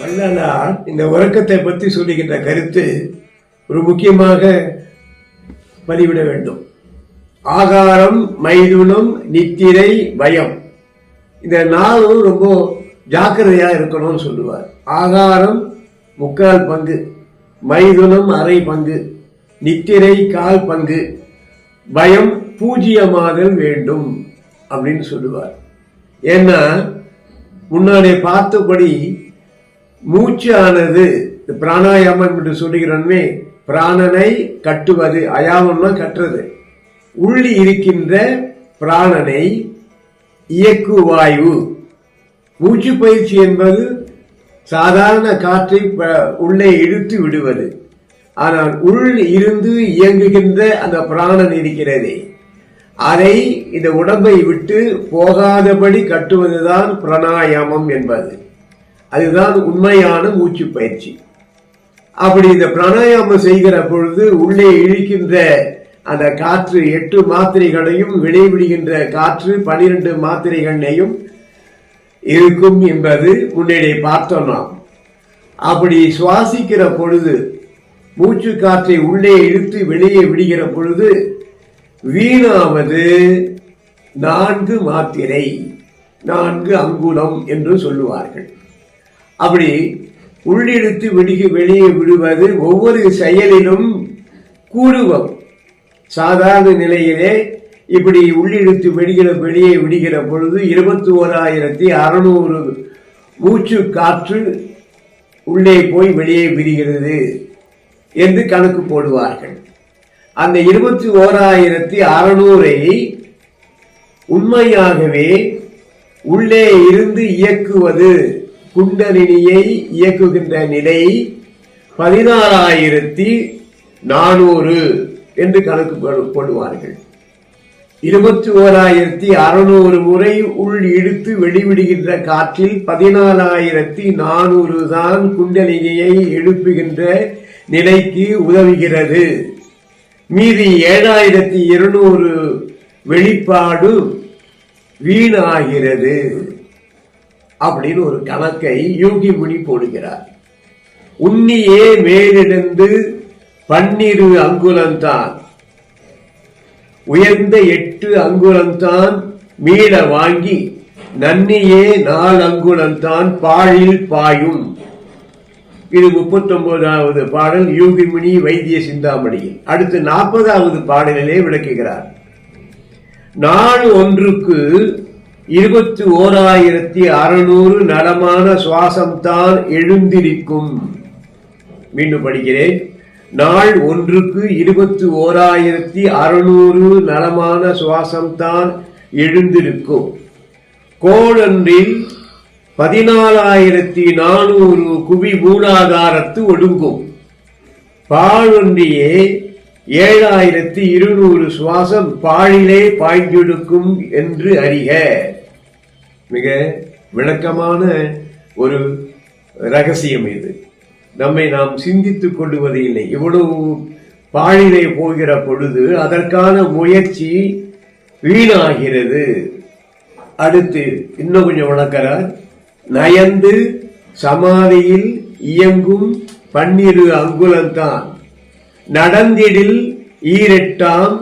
வள்ளலார் இந்த உறக்கத்தை பற்றி சொல்லுகின்ற கருத்து ஒரு முக்கியமாக பதிவிட வேண்டும். ஆகாரம் மைதுனம் நித்திரை பயம் இந்த நாளும் ரொம்ப ஜாக்கிரதையா இருக்கணும்னு சொல்லுவார். ஆகாரம் முக்கால் பங்கு மைதுனம் அரை பங்கு நித்திரை கால் பங்கு பயம் பூஜ்ஜியமாதல் வேண்டும் அப்படின்னு சொல்லுவார். ஏன்னா முன்னாடி பார்த்தபடி மூச்சானது இந்த பிராணாயாமம் என்று சொல்லுகிறோமே பிராணனை கட்டுவது அயாமம்னா கட்டுறது. உள்ளி இருக்கின்ற பிராணனை இயக்குவாயு. மூச்சு பயிற்சி என்பது சாதாரண காற்றை ப- உள்ளே இழுத்து விடுவது. ஆனால் உள் இருந்து இயங்குகின்ற அந்த பிராணன் இருக்கிறதே. அதை இந்த உடம்பை விட்டு போகாதபடி கட்டுவதுதான் பிராணாயாமம் என்பது. அதுதான் உண்மையான மூச்சு பயிற்சி. அப்படி இந்த பிராணாயாமம் செய்கிற பொழுது உள்ளே இழுக்கின்ற அந்த காற்று எட்டு மாத்திரைகளையும் வெளிவிடுகின்ற காற்று பனிரெண்டு மாத்திரைகளையும் இருக்கும் என்பது முன்னேறி பார்த்தோம் நாம். அப்படி சுவாசிக்கிற பொழுது மூச்சு காற்றை உள்ளே இழுத்து வெளியே விடுகிற பொழுது வீணாவது நான்கு மாத்திரை நான்கு அங்குலம் என்று சொல்லுவார்கள். அப்படி உள்ளிழுத்து விடுகி வெளியே விடுவது ஒவ்வொரு செயலிலும் கூடுவம். சாதாரண நிலையிலே இப்படி உள்ளிழுத்து வெளியில வெளியே விடுகிற பொழுது இருபத்தி ஓராயிரத்தி அறுநூறு மூச்சு காற்று உள்ளே போய் வெளியே விடுகிறது என்று கணக்கு போடுவார்கள். அந்த இருபத்தி ஓராயிரத்தி அறுநூறை உண்மையாகவே உள்ளே இருந்து இயக்குவது குண்டலினியை இயக்குகின்ற நிலை பதினாறாயிரத்தி நானூறு என்று கணக்கு போடுவார்கள். இருபத்தி ஓராயிரத்தி அறுநூறு முறை உள் இழுத்து வெளிவிடுகின்ற காற்றில் பதினாலாயிரத்தி நானூறு தான் குண்டலினியை எழுப்புகின்ற நிலைக்கு உதவுகிறது. மீதி ஏழாயிரத்தி இருநூறு வெளிப்பாடு வீணாகிறது அப்படின்னு ஒரு கணக்கை யோகி முனி போடுகிறார். உன்னியே மேலிருந்து பன்னிரு அங்குலம்தான் உயர்ந்த எட்டு அங்குலம்தான் மீள வாங்கி நன்னியே நாலு அங்குலம்தான் பாழில் பாயும். இது முப்பத்தொன்பதாவது பாடல் யூகிமினி வைத்திய சிந்தாமணியில் அடுத்து நாற்பதாவது பாடலிலே விளக்குகிறார். நாள் ஒன்றுக்கு இருபத்தி ஓராயிரத்தி அறுநூறு நலமான சுவாசம்தான் எழுந்திருக்கும். மீண்டும் படிக்கிறேன். நாள் ஒன்றுக்கு இருபத்தி ஓராயிரத்தி அறுநூறு நலமான சுவாசம்தான் எழுந்திருக்கும். கோளொன்றில் பதினாலாயிரத்தி நானூறு குவி மூலாதாரத்து ஒடுங்கும். பாழொன்றியே ஏழாயிரத்தி இருநூறு சுவாசம் பாழிலே பாய்ந்தெடுக்கும் என்று அறிக. மிக விளக்கமான ஒரு ரகசியம் இது. நம்மை நாம் சிந்தித்துக் கொள்ளுவது இல்லை. இவ்வளவு பாழிலே போகிற பொழுது அதற்கான முயற்சி வீணாகிறது. அடுத்து இன்னும் கொஞ்சம் வளர்க்கிறார் நயந்து சமாதியில் இயங்கும் பன்னிரு அங்குலம்தான் நடந்திடில் ஈரெட்டாம்.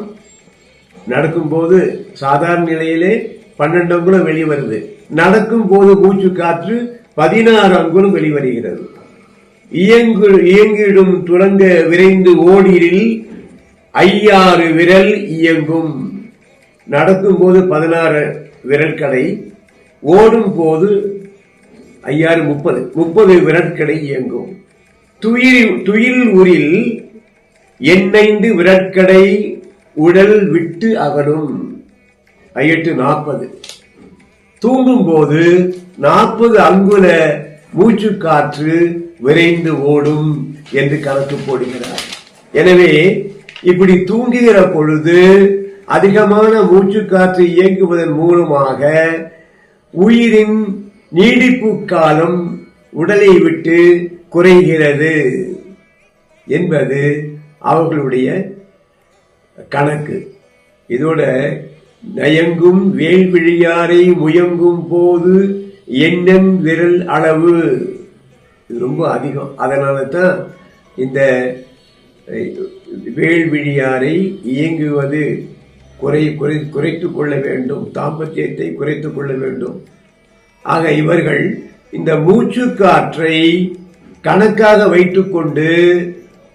நடக்கும்போது சாதாரண நிலையிலே பன்னெண்டு அங்குலம் வெளிவருது. நடக்கும் போது மூச்சு காற்று பதினாறு அங்குலம் வெளிவருகிறது. இயங்கு இயங்கிடும் துறங்க விரைந்து ஓடிரில் ஐயாறு விரல் இயங்கும். நடக்கும் போது பதினாறு விரல்களை ஓடும் போது ஐயாறு முப்பது முப்பது விரற்கடை இயங்கும். துயில் துயில் உரில் எண்ணைந்து விரட்கடை உடல் விட்டு அகலும் ஐயெட்டு நாற்பது. தூங்கும் போது நாற்பது அங்குல மூச்சு காற்று விரைந்து ஓடும் என்று கணக்கு போடுகிறார். எனவே இப்படி தூங்குகிற பொழுது அதிகமான மூச்சு காற்று இயங்குவதன் மூலமாக உயிரின் நீடிப்பு காலம் உடலை விட்டு குறைகிறது என்பது அவர்களுடைய கணக்கு. இதோட நயங்கும் வேல்விழியாரை முயங்கும் போது எண்ணம் விரல் அளவு. இது ரொம்ப அதிகம். அதனால தான் இந்த வேள்விழியாரை இயங்குவது குறை குறை குறைத்து கொள்ள வேண்டும். தாம்பத்தியத்தை குறைத்து கொள்ள வேண்டும். ஆக இவர்கள் இந்த மூச்சு காற்றை கணக்காக வைத்துக்கொண்டு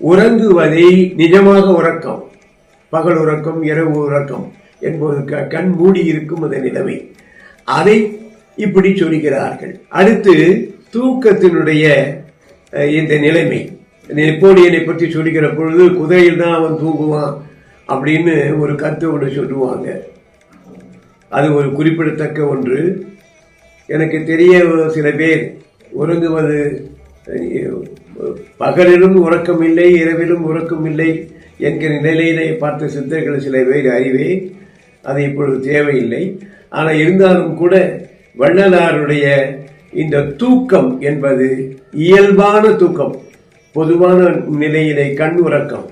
உறங்குவதை நிஜமாக உறக்கம். பகல் உறக்கம் இரவு உறக்கம் என்பது க- கண் மூடி இருக்கும் அந்த நிலைமை. அதை இப்படி சொல்கிறார்கள். அடுத்து தூக்கத்தினுடைய இந்த நிலைமை. நெப்போலியனை பற்றி சொல்லிக்கிற பொழுது குதிரையில் தான் அவன் தூங்குவான் அப்படின்னு ஒரு கருத்து ஒன்று சொல்லுவாங்க. அது ஒரு குறிப்பிடத்தக்க ஒன்று. எனக்கு தெரிய சில பேர் உறங்குவது பகலிலும் உறக்கம் இல்லை இரவிலும் உறக்கம் இல்லை என்கிற நிலையிலே பார்த்த சித்தர்கள் சில பேர் அறிவே அது இப்பொழுது தேவையில்லை. ஆனால் இருந்தாலும் கூட வள்ளலாருடைய இந்த தூக்கம் என்பது இயல்பான தூக்கம் பொதுவான நிலையிலே கண் உறக்கம்.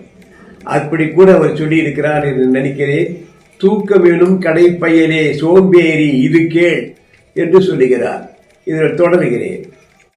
அப்படி கூட அவர் சொல்லியிருக்கிறார் என்று நினைக்கிறேன். தூக்கம் எனும் கடைப்பயலே சோம்பேறி இது கேள் என்று சொல்லுகிறார். இதில் தொடர்கிறேன்.